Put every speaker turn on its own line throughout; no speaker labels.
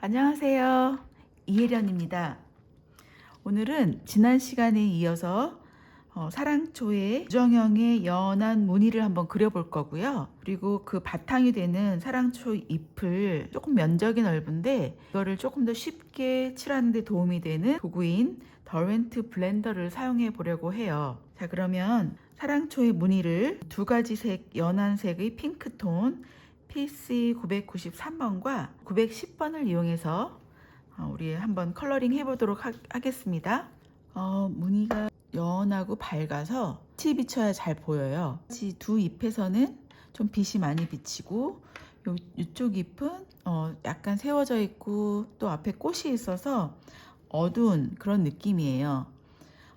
안녕하세요. 이혜련입니다. 오늘은 지난 시간에 이어서 어, 사랑초의 우정형의 연한 무늬를 한번 그려볼 거고요. 그리고 그 바탕이 되는 사랑초 잎을 조금 면적이 넓은데 이거를 조금 더 쉽게 칠하는 데 도움이 되는 도구인 더렌트 블렌더를 사용해 보려고 해요. 자 그러면 사랑초의 무늬를 두 가지 색 연한 색의 핑크톤 PC 993번과 910번을 이용해서 어, 우리 한번 컬러링 해보도록 하, 겠습니다 어, 무늬가 연하고 밝아서 빛이 비쳐야 잘 보여요. 이두 잎에서는 좀 빛이 많이 비치고 요, 이쪽 잎은 어, 약간 세워져 있고 또 앞에 꽃이 있어서 어두운 그런 느낌이에요.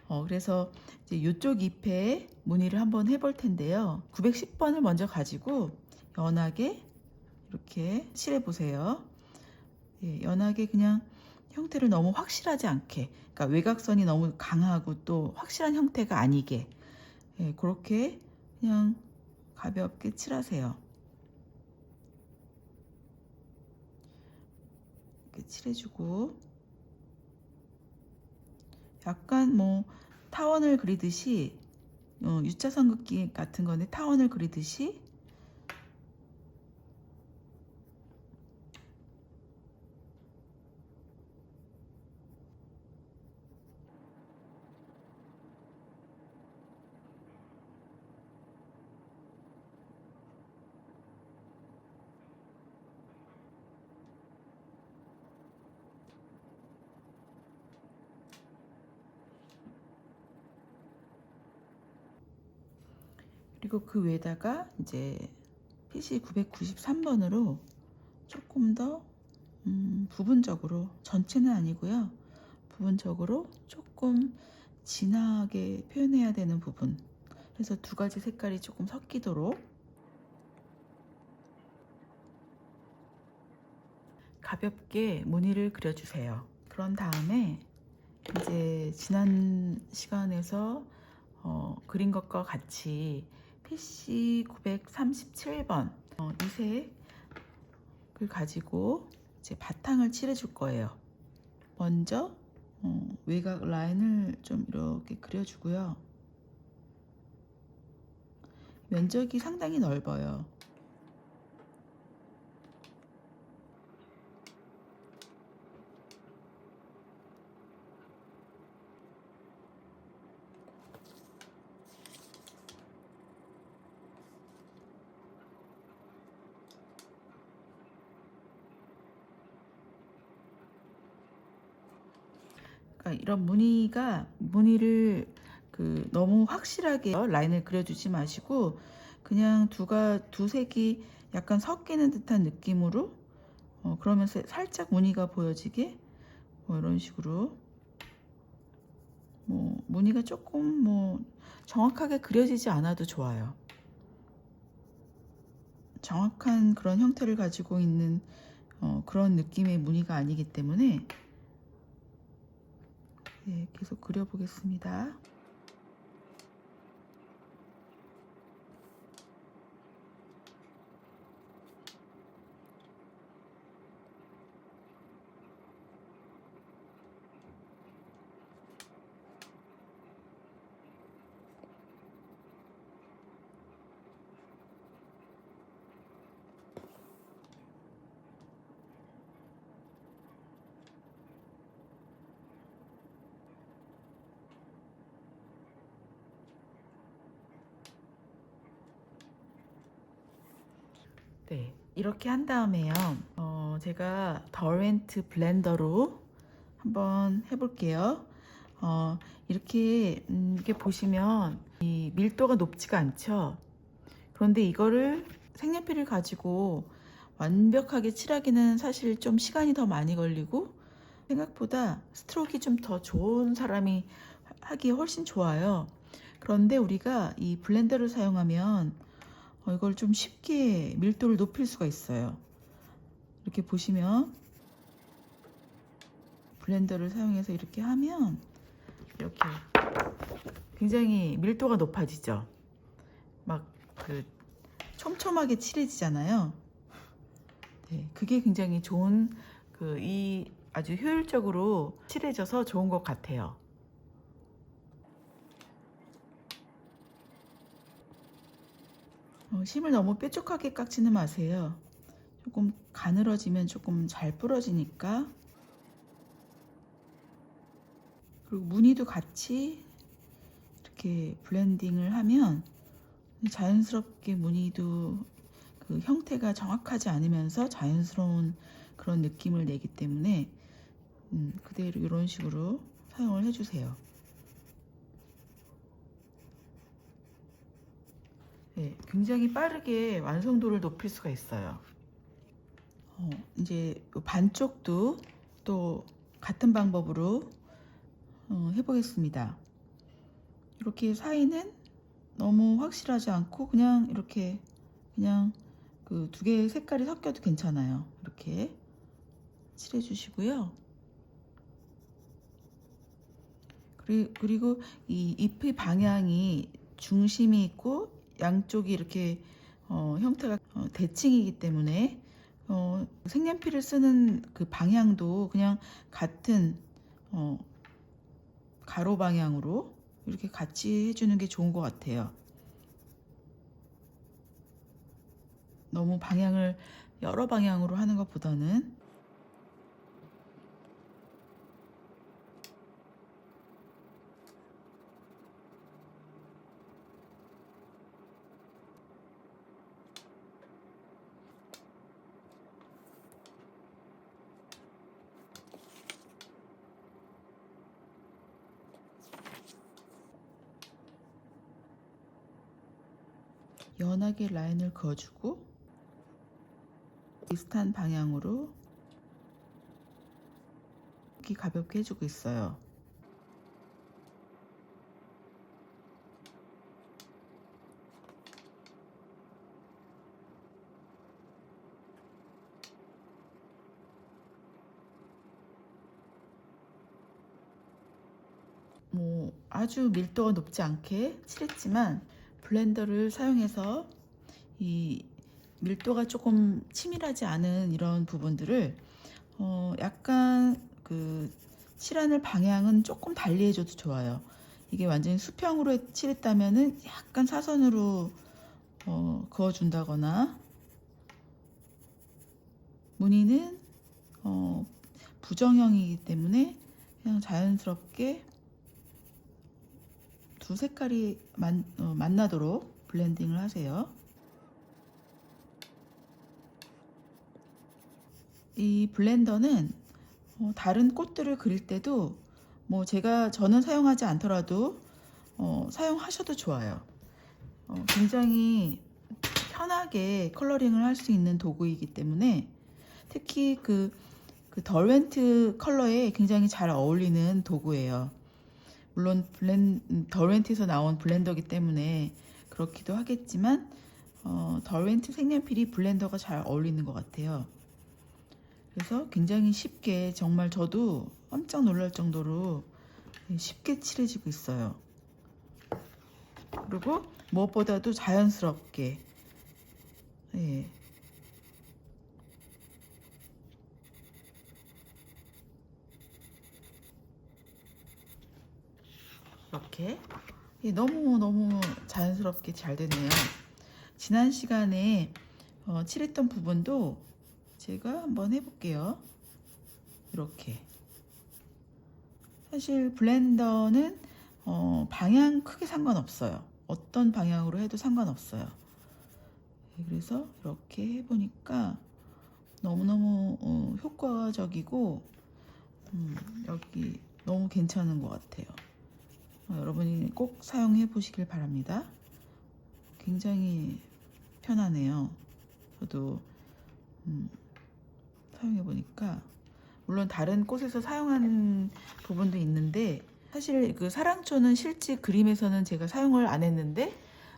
어, 그래서 이제 이쪽 잎에 무늬를 한번 해볼 텐데요. 910번을 먼저 가지고 연하게 이렇게 칠해 보세요. 예, 연하게 그냥 형태를 너무 확실하지 않게, 그러니까 외곽선이 너무 강하고 또 확실한 형태가 아니게, 예, 그렇게 그냥 가볍게 칠하세요. 이렇게 칠해주고, 약간 뭐 타원을 그리듯이, 어, U자선 긋기 같은 건데 타원을 그리듯이 그리고 그 위에다가 이제 PC 993번으로 조금 더 음, 부분적으로 전체는 아니고요. 부분적으로 조금 진하게 표현해야 되는 부분. 그래서 두 가지 색깔이 조금 섞이도록 가볍게 무늬를 그려주세요. 그런 다음에 이제 지난 시간에서 어, 그린 것과 같이 PC 937번 어, 이 색을 가지고 이제 바탕을 칠해줄 거예요. 먼저 어, 외곽 라인을 좀 이렇게 그려주고요. 면적이 상당히 넓어요. 그러니까 이런 무늬가 무늬를 그 너무 확실하게 라인을 그려주지 마시고 그냥 두가 두 색이 약간 섞이는 듯한 느낌으로 어, 그러면서 살짝 무늬가 보여지게 뭐 이런 식으로 뭐 무늬가 조금 뭐 정확하게 그려지지 않아도 좋아요. 정확한 그런 형태를 가지고 있는 어, 그런 느낌의 무늬가 아니기 때문에 네, 계속 그려보겠습니다. 네, 이렇게 한 다음에요. 어, 제가 더렌트 블렌더로 한번 해볼게요. 어, 이렇게 음, 이렇게 보시면 이 밀도가 높지가 않죠. 그런데 이거를 색연필을 가지고 완벽하게 칠하기는 사실 좀 시간이 더 많이 걸리고 생각보다 스트로크가 좀더 좋은 사람이 하기 훨씬 좋아요. 그런데 우리가 이 블렌더를 사용하면 어, 이걸 좀 쉽게 밀도를 높일 수가 있어요. 이렇게 보시면 블렌더를 사용해서 이렇게 하면 이렇게 굉장히 밀도가 높아지죠. 막 그 촘촘하게 칠해지잖아요. 네, 그게 굉장히 좋은 그 이 아주 효율적으로 칠해져서 좋은 것 같아요. 어, 심을 너무 뾰족하게 깎지는 마세요. 조금 가늘어지면 조금 잘 부러지니까. 그리고 무늬도 같이 이렇게 블렌딩을 하면 자연스럽게 무늬도 그 형태가 정확하지 않으면서 자연스러운 그런 느낌을 내기 때문에 음, 그대로 이런 식으로 사용을 해주세요. 네, 굉장히 빠르게 완성도를 높일 수가 있어요. 어, 이제 반쪽도 또 같은 방법으로 어, 해보겠습니다. 이렇게 사이는 너무 확실하지 않고 그냥 이렇게 그냥 그 두 개의 색깔이 섞여도 괜찮아요. 이렇게 칠해 주시고요. 그리- 그리고 이 잎의 방향이 중심이 있고 양쪽이 이렇게 어, 형태가 어, 대칭이기 때문에 어, 색연필을 쓰는 그 방향도 그냥 같은 어, 가로 방향으로 이렇게 같이 해주는 게 좋은 것 같아요. 너무 방향을 여러 방향으로 하는 것보다는 연하게 라인을 그어주고 비슷한 방향으로 이렇게 가볍게 해주고 있어요. 뭐 아주 밀도가 높지 않게 칠했지만 블렌더를 사용해서 이 밀도가 조금 치밀하지 않은 이런 부분들을 어 약간 그 칠하는 방향은 조금 달리 해줘도 좋아요. 이게 완전히 수평으로 칠했다면은 약간 사선으로 어 그어준다거나 무늬는 어 부정형이기 때문에 그냥 자연스럽게 두 색깔이 만, 어, 만나도록 블렌딩을 하세요. 이 블렌더는 어, 다른 꽃들을 그릴 때도 뭐 제가 저는 사용하지 않더라도 어, 사용하셔도 좋아요. 어, 굉장히 편하게 컬러링을 할 수 있는 도구이기 때문에 특히 그, 그 덜웬트 컬러에 굉장히 잘 어울리는 도구예요. 물론 블렌 덜웬트에서 나온 블렌더기 때문에 그렇기도 하겠지만 어, 덜웬트 색연필이 블렌더가 잘 어울리는 것 같아요. 그래서 굉장히 쉽게 정말 저도 깜짝 놀랄 정도로 쉽게 칠해지고 있어요. 그리고 무엇보다도 자연스럽게 예. 이렇게 예, 너무 너무 자연스럽게 잘 되네요. 지난 시간에 어, 칠했던 부분도 제가 한번 해볼게요. 이렇게 사실 블렌더는 어, 방향 크게 상관없어요. 어떤 방향으로 해도 상관없어요. 예, 그래서 이렇게 해보니까 너무너무 어, 효과적이고 음, 여기 너무 괜찮은 것 같아요. 어, 여러분이 꼭 사용해 보시길 바랍니다. 굉장히 편하네요. 저도 음, 사용해 보니까 물론 다른 곳에서 사용한 부분도 있는데 사실 그 사랑초는 실제 그림에서는 제가 사용을 안 했는데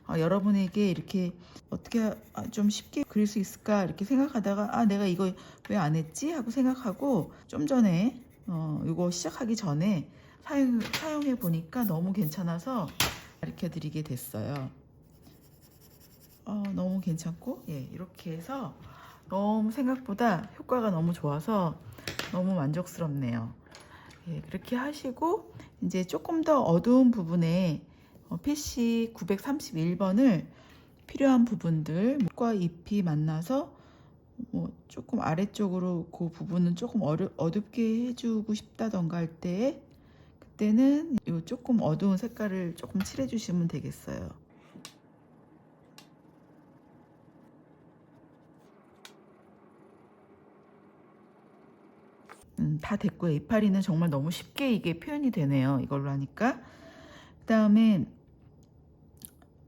어, 여러분에게 이렇게 어떻게 아, 좀 쉽게 그릴 수 있을까 이렇게 생각하다가 아 내가 이거 왜 안 했지 하고 생각하고 좀 전에 어, 이거 시작하기 전에 사용, 사용해 보니까 너무 괜찮아서 가르쳐 드리게 됐어요. 어, 너무 괜찮고 예, 이렇게 해서 너무 생각보다 효과가 너무 좋아서 너무 만족스럽네요. 예, 그렇게 하시고 이제 조금 더 어두운 부분에 어, PC 931번을 필요한 부분들 과 잎이 만나서 뭐 조금 아래쪽으로 그 부분은 조금 어려, 어둡게 해주고 싶다던가 할 때 그때는 이 조금 어두운 색깔을 조금 칠해 주시면 되겠어요. 음, 다 됐고요. 이파리는 정말 너무 쉽게 이게 표현이 되네요. 이걸로 하니까. 그 다음에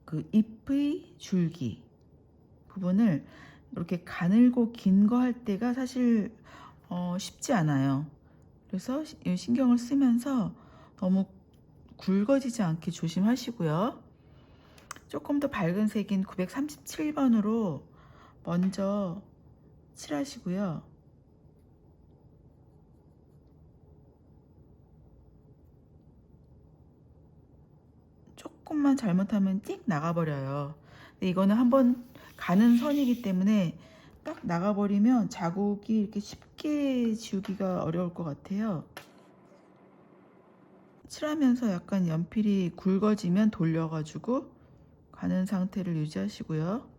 그 잎의 줄기 부분을 이렇게 가늘고 긴 거 할 때가 사실 어, 쉽지 않아요. 그래서 신경을 쓰면서 너무 굵어지지 않게 조심하시고요. 조금 더 밝은 색인 937번으로 먼저 칠하시고요. 조금만 잘못하면 띡 나가버려요. 근데 이거는 한번 가는 선이기 때문에 딱 나가버리면 자국이 이렇게 쉽게 지우기가 어려울 것 같아요. 칠하면서 약간 연필이 굵어지면 돌려가지고 가는 상태를 유지하시고요.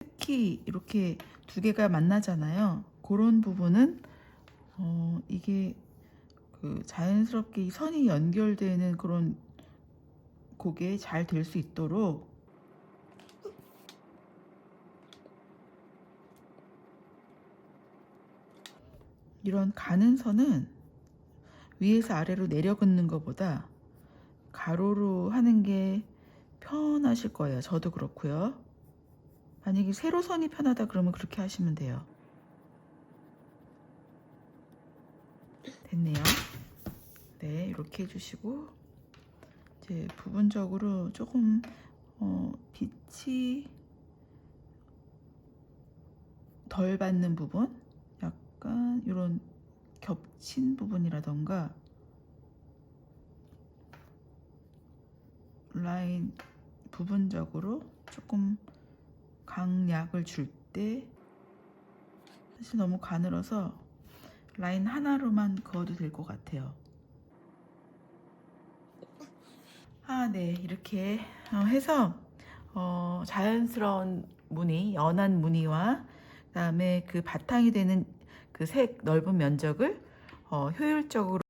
특히 이렇게 두 개가 만나잖아요. 그런 부분은 어, 이게 그 자연스럽게 이 선이 연결되는 그런 곡에 잘 될 수 있도록 이런 가는 선은 위에서 아래로 내려 긋는 것보다 가로로 하는 게 편하실 거예요. 저도 그렇고요. 만약에 세로선이 편하다 그러면 그렇게 하시면 돼요. 됐네요. 네, 이렇게 해주시고 이제 부분적으로 조금 어, 빛이 덜 받는 부분, 약간 이런 겹친 부분이라던가 라인 부분적으로 조금 강약을 줄 때 사실 너무 가늘어서 라인 하나로만 그어도 될 것 같아요. 아, 네. 이렇게 어, 해서 어, 자연스러운 무늬, 연한 무늬와 그다음에 그 바탕이 되는 그 색 넓은 면적을 어, 효율적으로